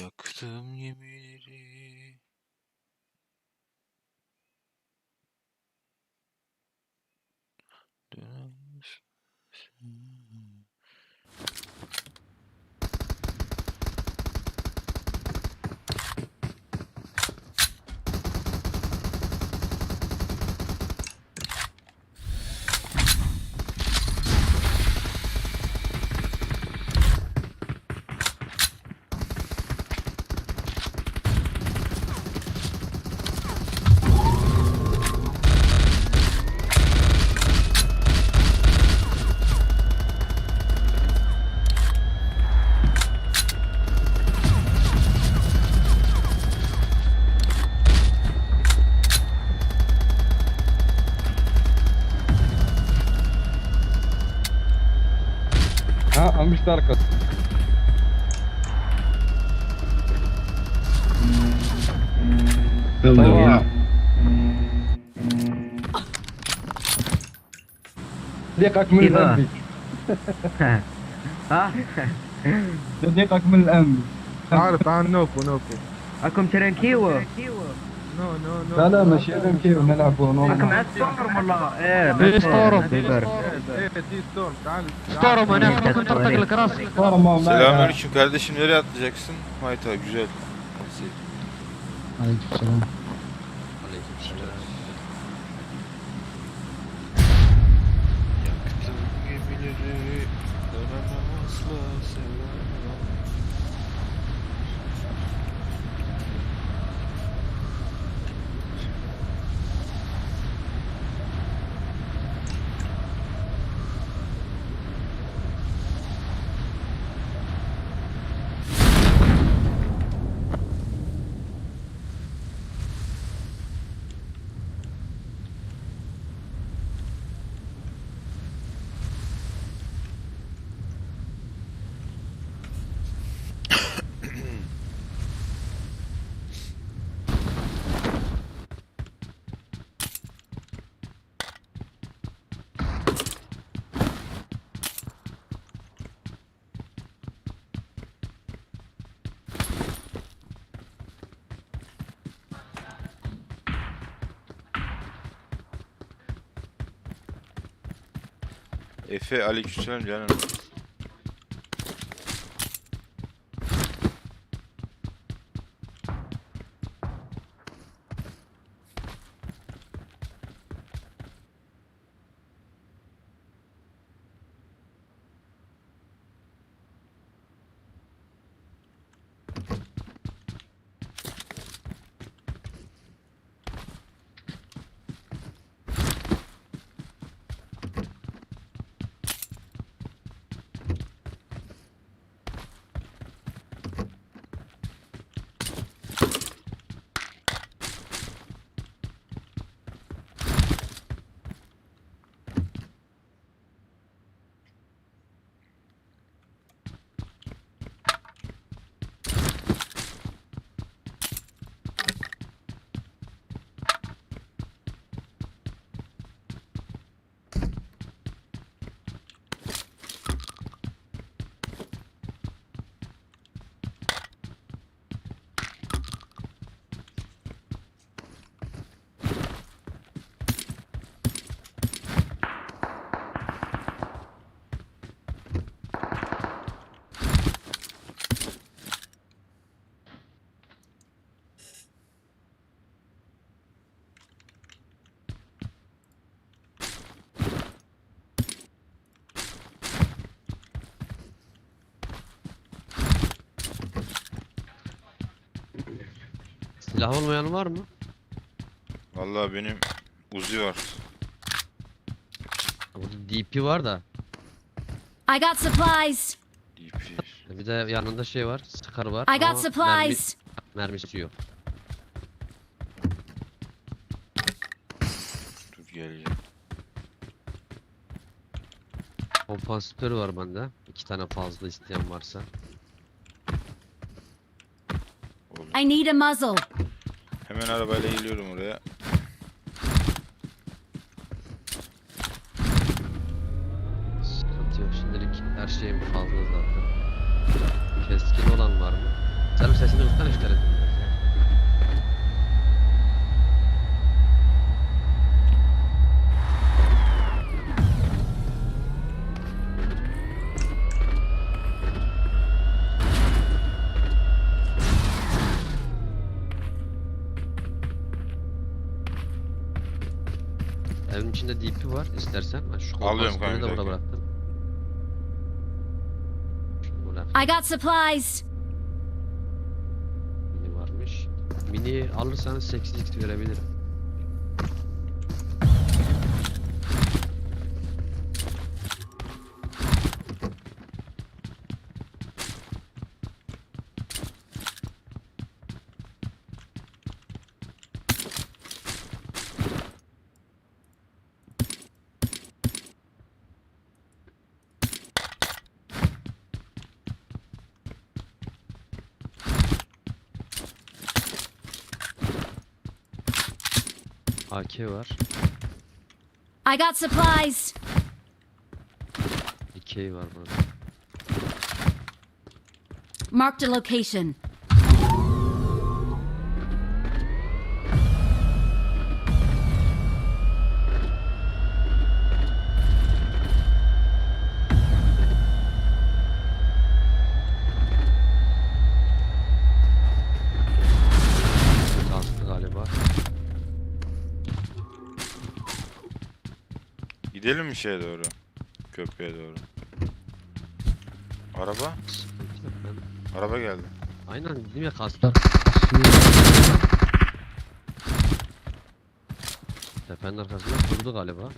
Yaktım gemileri. Ama تركض يلا طيب. صديقك من الأنبي ها؟ صديقك من الأنبي عارف عن نوفو نوفو أكم ترنكيوه لا لا ماشي أنا كيف نلعبوا اكم نورمال على ستورم والله ايه إيه، ستورم. ايه دي ستورم تعال ستورم هناك ممكن ترتق لك راسك نورمال معك Selamünaleyküm kardeşim nereye atlayacaksın? Hayta güzel. Aleykümselam. Yaktım gemileri. Dönemem asla sevemem. Efe aleykümselam canım. Silah olmayan var mı? Vallahi benim Uzi var. Burada DP var da. I got supplies. DP. Bir de yanında şey var. Scar var. I got ama supplies. Mermi, mermisi yok. Dur geleceğim. Kompansatörü var bende. İki tane fazla isteyen varsa. I need a muzzle. Hemen arabayla geliyorum oraya. İçinde DP var istersen. Ben şu Alıyorum kanka, bir burada bıraktım. I got supplies. Mini varmış. Mini alırsanız 8x verebilirim. AK var. I got supplies. 2 var burada. Marked a location. Gidelim mi şeye doğru? Köprüye doğru. Araba? Araba geldi. Aynen dedim ya kastı. Tepenin arkasında durdu galiba.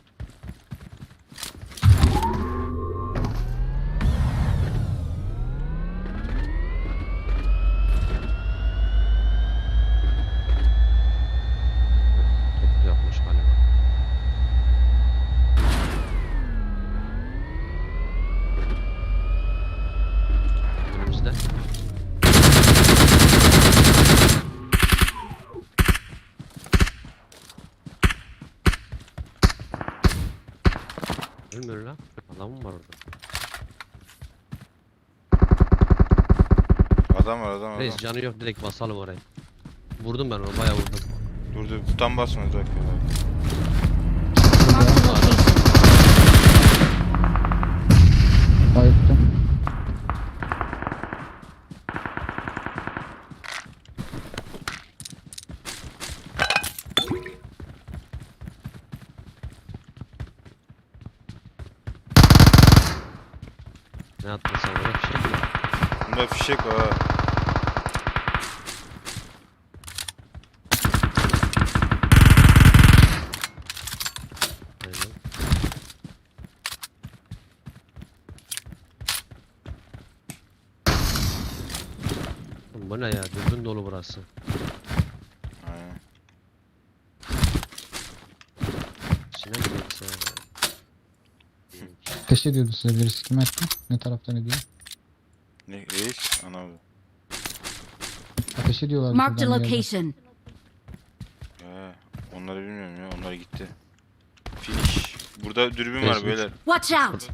Top yapmış galiba. Önümüzde. Ölmüyor lan. Adamım var orada. Adam. Reis canı yok direkt basalım oraya. Vurdum ben onu bayağı vurdum. Dur dur tam basma bir dakika. Bayıldım. Ne attın sen oraya bir şey mi? Bunda fişek var ha. Aynen. Oğlum Bu ne ya? Aynen. İçine mi geçse? Ateş ediyordu size birisi kim etti? Ne taraftan ediyor? Ne reis? Ana bu. Ateş ediyorlar. Şuradan bir yerden. location. He, onları bilmiyorum ya. Onlar gitti. Finish. Burada dürbün var Finish. beyler. Watch out.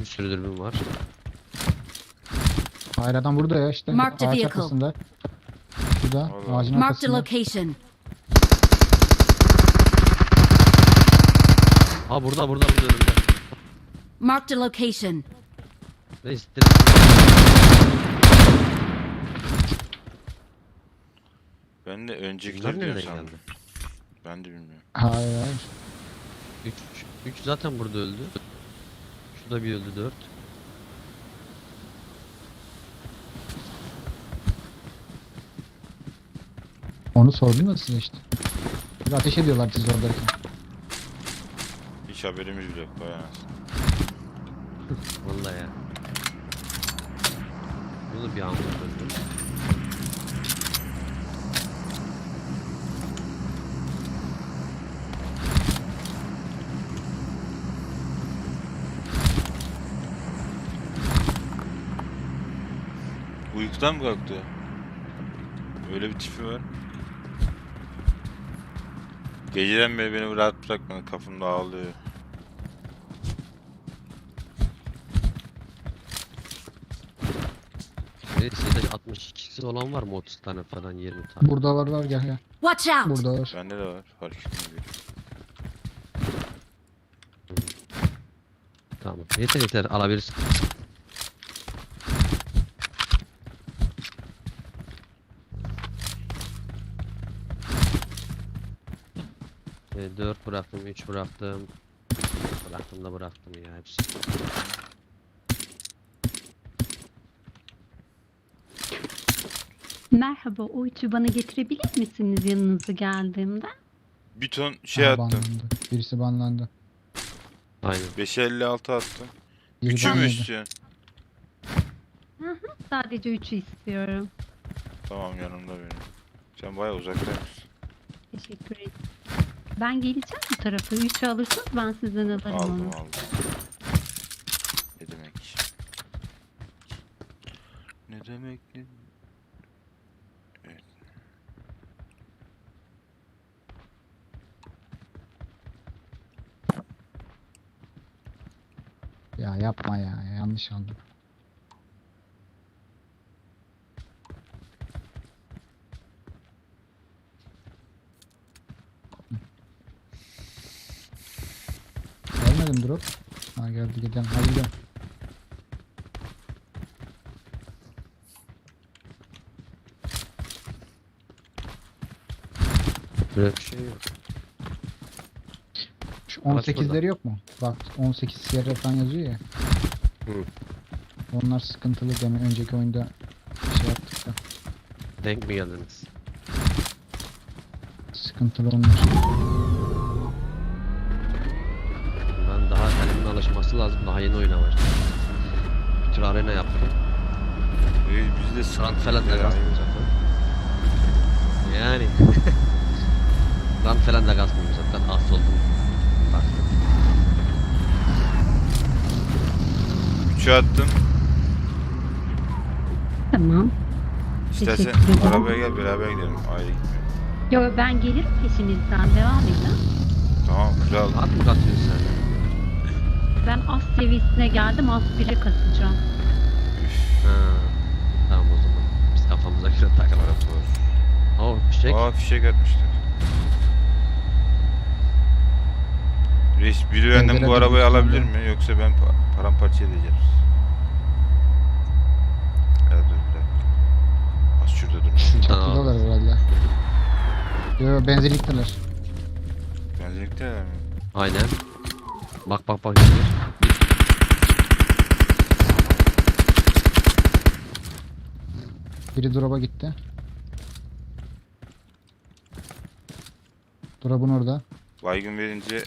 Bir sürü dürbün var. Hayır adam burada ya işte. A Ağaç vehicle. arkasında. Şurada ağacın Marked a arkasında. location. Ha burada burada burada önümde. Marked a location. Reis direkt Ben de öncekiler Bunlar diyor nereden sandım. geldi? Ben de bilmiyorum. Hayır hayır. 3 3 zaten burada öldü. Şurada bir öldü 4. Onu sordum da size işte. Bir ateş ediyorlar siz oradayken. Hiç haberimiz bile yok. Anasını. Vallahi ya. Bunu bir anda öldü. Uykudan mı kalktı? Öyle bir tipi var. Geceden beri beni rahat bırakmadı. Kafamda ağlıyor. Reis yedek 62'si olan var mı 30 tane falan 20 tane? Burada var var gel gel. Watch out! Burada var. Bende de var. Fark etmiyor. Tamam. Yeter yeter alabilirsin. 4 bıraktım, 3 bıraktım. Bıraktım da bıraktım ya hepsi. Merhaba, o ütü bana getirebilir misiniz yanınıza geldiğimde? Bir ton şey Ha, attım. banlandı. Birisi banlandı. Aynen. 5'e 56 attım. Biri Üçü mü banladı. istiyorsun? Sadece üçü istiyorum. Tamam yanımda benim. Sen bayağı uzaktaymışsın. Teşekkür ederim. Ben geleceğim bu tarafa. Üçü alırsanız ben sizden alırım Aldım onu. aldım. Ne demek? Ne demek ne? Evet. Ya yapma ya. Yanlış aldım. Gelmedim drop. Ha geldi gidelim. Hadi gidelim. Böyle bir şey yok. Şu Araç burada. 18'leri yok mu? Bak 18 siyerre falan yazıyor ya. Hı. Onlar sıkıntılı demin önceki oyunda şey yaptık da. Denk mi geldiniz? Sıkıntılı onlar. Ben daha elimin alışması lazım. Daha yeni oyuna başladım. Bir tür arena yaptım. Ee, biz de Rant sıkıntı falan da zaten. Yani. Rant falan da kasmıyor zaten. Az oldum. Baktım. Üçü attım. Tamam. İstersen Teşekkür ederim. arabaya gel beraber gidelim. Ayrı gitmiyor. Yo ben gelirim peşinizden. Devam edin. Tamam kral. At mı kasıyorsun sen? Ben az seviyesine geldim. Az biri kasacağım. Ha. Tamam o zaman. Biz kafamıza göre takalım. Oo fişek. Aa fişek atmışlar. Reis biri benden bu arabayı alabilir mi? Yoksa ben pa- paramparça edeceğim. Ya dur bir dakika. Az şurada dur. Tamam. Çatıdalar herhalde. Yo yo benzinlikteler. Benzinlikte mi? Aynen. Bak bak bak. gidiyor. Biri drop'a gitti. Drop'un orada. Baygın verince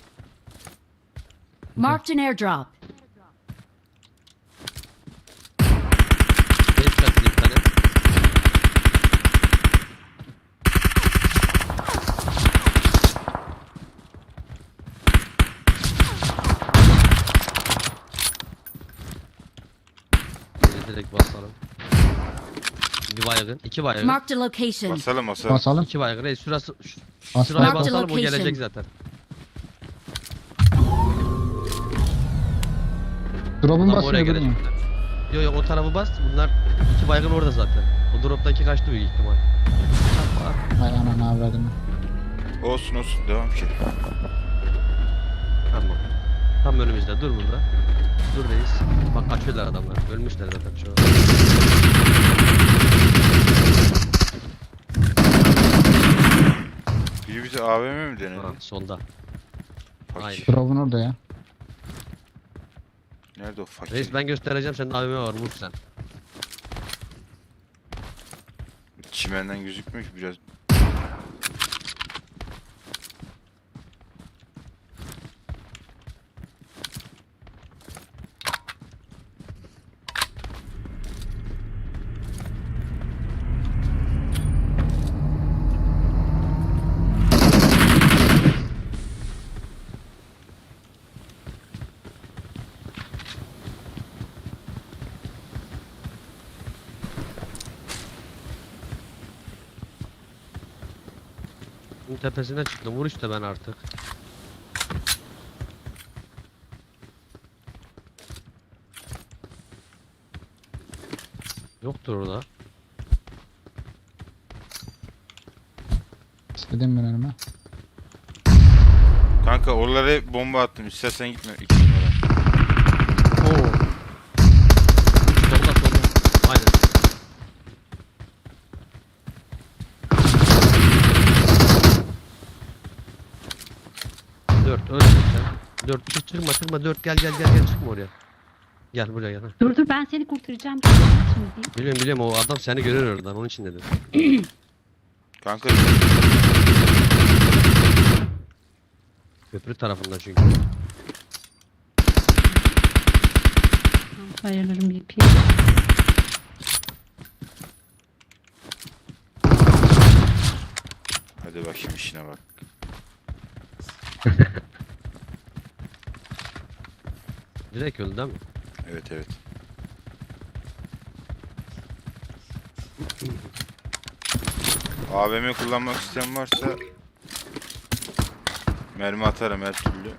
Marked an airdrop. Geç kaçtı bir tane. Beni direkt basalım. Bir baygın, iki baygın. Marked a location. basalım basalım. Basalım. İki baygın. Reis şurası, şu- Mark the basalım o gelecek location. zaten. Drop'un Tam oraya basmıyor gelecek. durmuyor. Yo yo o tarafı bas. Bunlar iki baygın orada zaten. O droptaki kaçtı büyük ihtimal. Çarpma. Ay ananı avradım. Olsun olsun devam ki. Tamam. Tam önümüzde. Dur burada. Dur reis. Bak kaçıyorlar adamlar. Ölmüşler zaten şu an. Biri bize AVM mi denedi? Ha, solda. Aynen. Drop'un orada ya. Nerede o fakir? Reis ben göstereceğim. Senin AVM var. Vur sen. Çimenden gözükmüyor ki biraz. Bunun tepesine çıktım. Vur işte ben artık. Yok yoktur orada. İstedim ben önüme. Kanka oralara bomba attım. İstersen gitme. İki numara. Oo. Solda solda. Aynen. Dört öldün sen. Dört çık çıkma çıkma dört gel gel gel gel çıkma oraya. Gel buraya gel. Dur dur ben seni kurtaracağım. Şimdi. Biliyorum biliyorum o adam seni görür oradan onun için dedim. Kanka Köprü tarafında çünkü. Ayarlarım bir pi. hadi bakayım işine bak. Direkt öldü değil mi? Evet evet. AVM kullanmak isteyen varsa mermi atarım her türlü.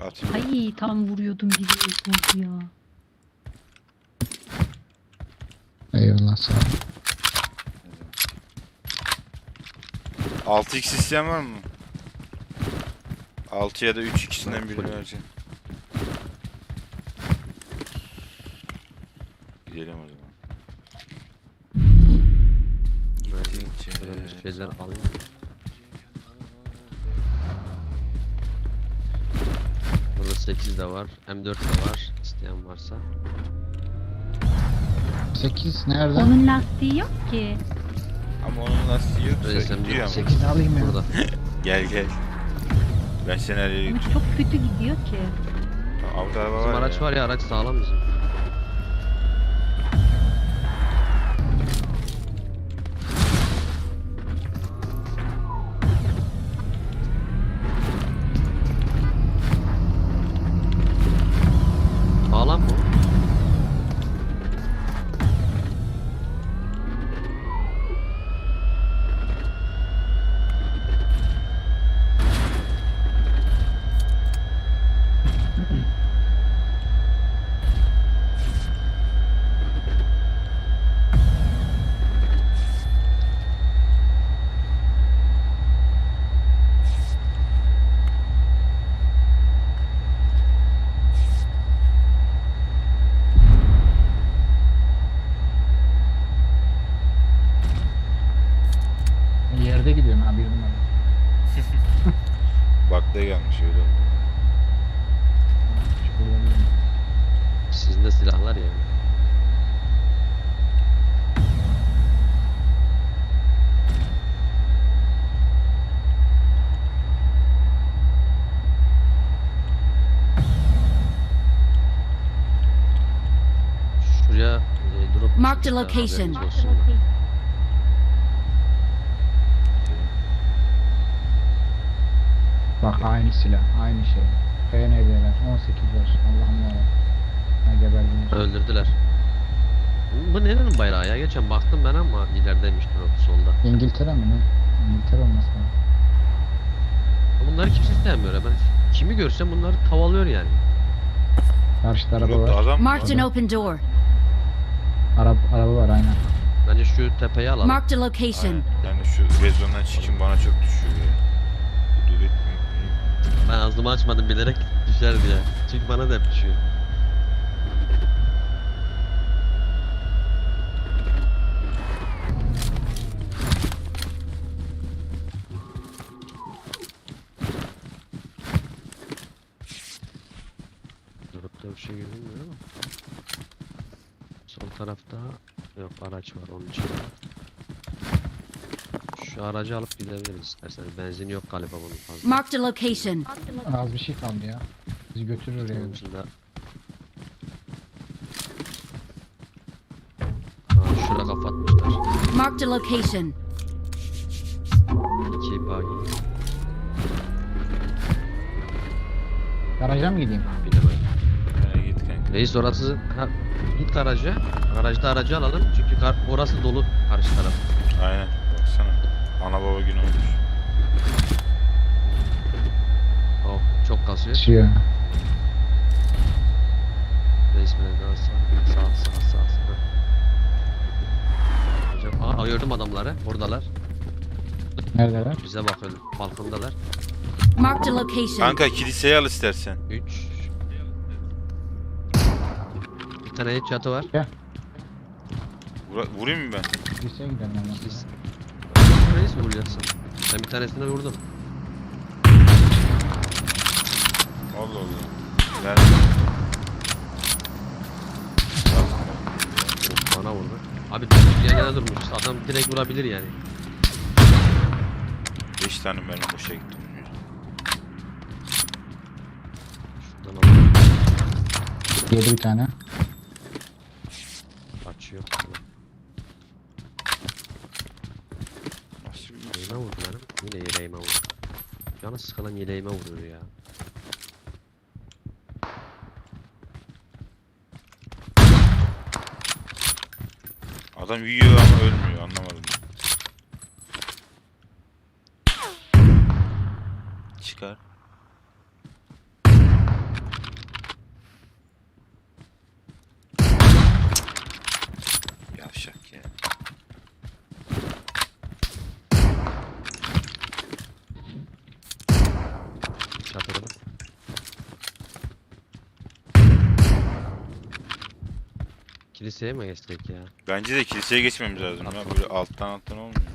Atayım. Ay tam vuruyordum birini vurdu ya. Eyvallah sağ ol. 6x isteyen var mı? 6 ya da 3 ikisinden birini vereceğim. Gidelim o zaman. Bir şeyler alayım. Burada 8 de var. M4 de var. İsteyen varsa. 8 nerede? Onun lastiği yok ki. Ama onun lastiği yok. Sen Gidiyor ama. 8 alayım ya. burada. Gel gel. Ben yere Ama çok kötü gidiyor ki. Avda araba Bizim var araç ya. var ya araç sağlam bizim. Marked a location. Bak aynı silah, aynı şey. PND'ler, 18'ler. Allah'ım yarabbim. Ha geberdiniz. Öldürdüler. Bu- nerenin bayrağı ya? Geçen baktım ben ama ilerideymiş drop solda. İngiltere mi ne? İngiltere olması lazım. Bunları kimse istemiyor ya. Ben kimi görsem bunları tavalıyor yani. Karşıda araba Yoktu var. Marked an open door. Araba, araba var aynen. Bence şu tepeyi alalım. Marked a location. Aynen. Yani şu rezondan çıkın bana çok düşüyor ya. Ben ağzımı açmadım bilerek düşer diye. Çünkü bana da hep düşüyor. Grupta bir şey görünmüyor ama. Sol tarafta yok araç var onun için. Şu aracı alıp gidebiliriz isterseniz. Benzin yok galiba bunun fazla. Marked a location. Az bir şey kaldı ya. Bizi götürür oraya. Onun. Aa, şurada kafa atmışlar. Marked a location. İki bagi Garaja mı gideyim? bilemem. Ha, git kanka. Reis orası... Ha, Git garaja. Garajda aracı alalım. Çünkü kar orası dolu karşı taraf. Aynen. Baksana. Ana baba günü olmuş. Oh çok kasıyor. Çiğ. Değişmedi daha sağ sağ sağ sağ sağ. Hocam gördüm adamları. Oradalar. Neredeler? Bize bakıyorlar. Balkondalar. Mark the location. Kanka kiliseyi al istersen. 3 bir tane çatı var. Vura- vurayım mı ben? Liseye gidelim hemen. Siz Reis vuracaksın. Ben bir tanesini vurdum. Allah Allah. Ben Of, Bana vurdu. Abi yan yana durmuş. Adam direkt vurabilir yani. 5 tane mermi boşa gitti. Yedi bir tane. Açıyor. Nasıl bir Yeleğime vurdu benim. Yine yeleğime vurdu. Canı sıkılan yeleğime vuruyor ya. Adam yiyor ama ölmüyor anlamadım. Çıkar. Kiliseye mi geçtik ya? Bence de kiliseye geçmemiz lazım ya. Böyle alttan alttan olmuyor.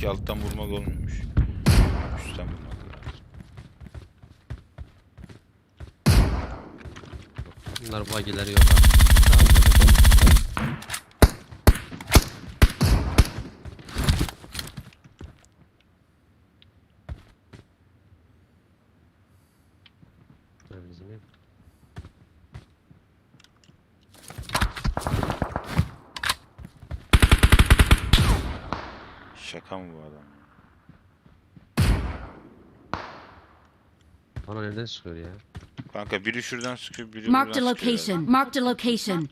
Ki alttan vurmak olmuyormuş. Üstten vurmak lazım. Bunlar bagileri yok abi. Tamam. Bizim ev. Şaka mı bu adam? Bana nereden sıkıyor ya? Kanka biri şuradan sıkıyor, biri Marked a buradan sıkıyor. location. Marked a location.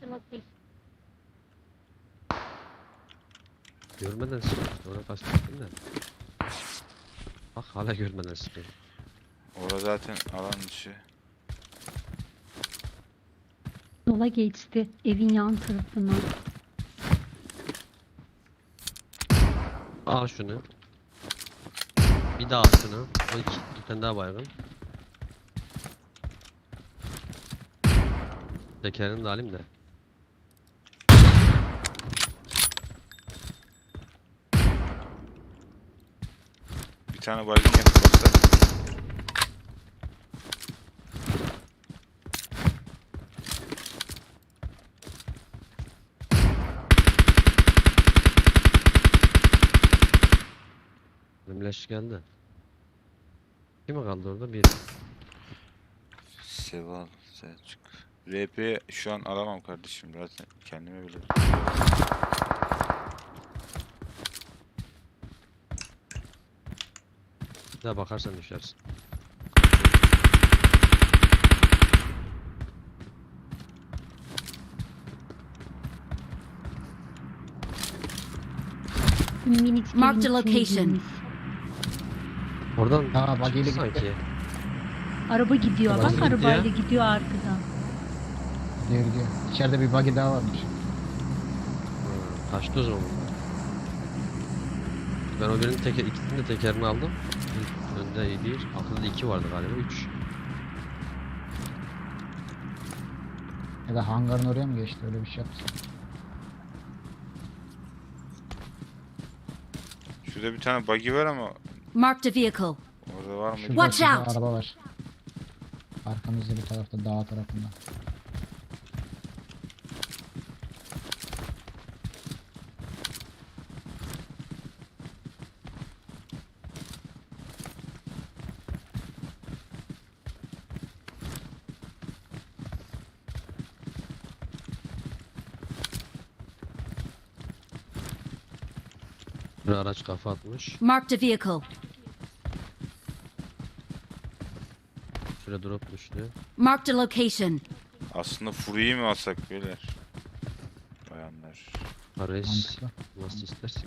Görmeden sıkıyor. Ona kastettim de. Bak hala görmeden sıkıyor. Orada zaten alan dışı. Sola geçti. Evin yan tarafına. Al şunu. Bir daha al şunu. O iki, bir tane daha baygın. Tekerini de alayım da. Bir tane baygın yapıp leş geldi. Kim kaldı orada? Bir. Seval, Selçuk. RP şu an alamam kardeşim zaten kendime bile. Bir daha bakarsan düşersin. Minik Marked a location. Oradan Aa, bagiyle çıktı gitti. sanki. Araba gidiyor. Araba Bak gidiyor. arabayla gidiyor arkadan. Diğer diğer. İçeride bir buggy daha varmış. Ha, Kaçtı o zaman. Ben o birinin teker, ikisinin de tekerini aldım. Önde bir, arkada da iki vardı galiba. Üç. Ya da hangarın oraya mı geçti öyle bir şey yaptı. Şurada bir tane buggy var ama Marked a vehicle. orada var mı? Şurada, Watch şurada out. araba var. Arkamızda bir tarafta dağ tarafında. Bir araç kafa atmış. Marked a vehicle. Şuraya drop düştü. Marked a location. Aslında Fury'yi mi alsak beyler? Bayanlar. Paris. Nasıl istersin?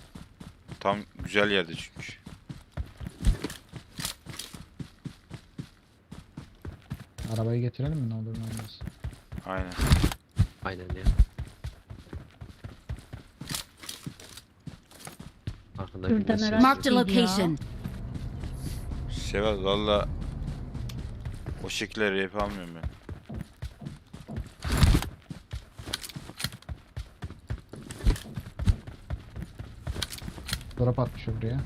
Tam güzel yerde çünkü. Arabayı getirelim mi ne olur ne olmaz. Aynen. Aynen ya. Arkadaki Şuradan bir araç- Marked a Geliyor. location. Seval valla o şekilde rap almıyorum ben. Drop atmış buraya.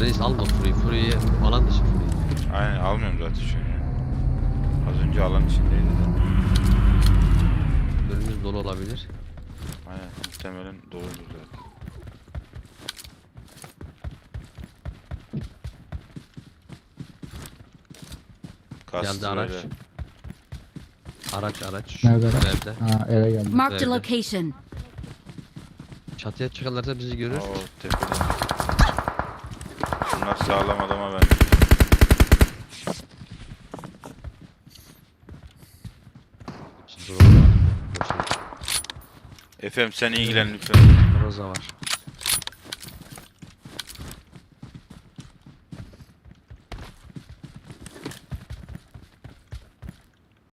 Reis alma Fury'yi. Fury'yi alan dışı Fury'yi. Aynen almıyorum zaten şu an ya. Az önce alan içindeydi de. Önümüz dolu olabilir. Muhtemelen doğrudur zaten. Kastı Geldi araç. Araç araç. Nerede? Evde. Ha eve geldim. Marked a Nerede? location. Çatıya çıkarlarsa bizi görür. Oo tepede. Bunlar sağlam adama ben. Efem sen ilgilen lütfen. Roza var.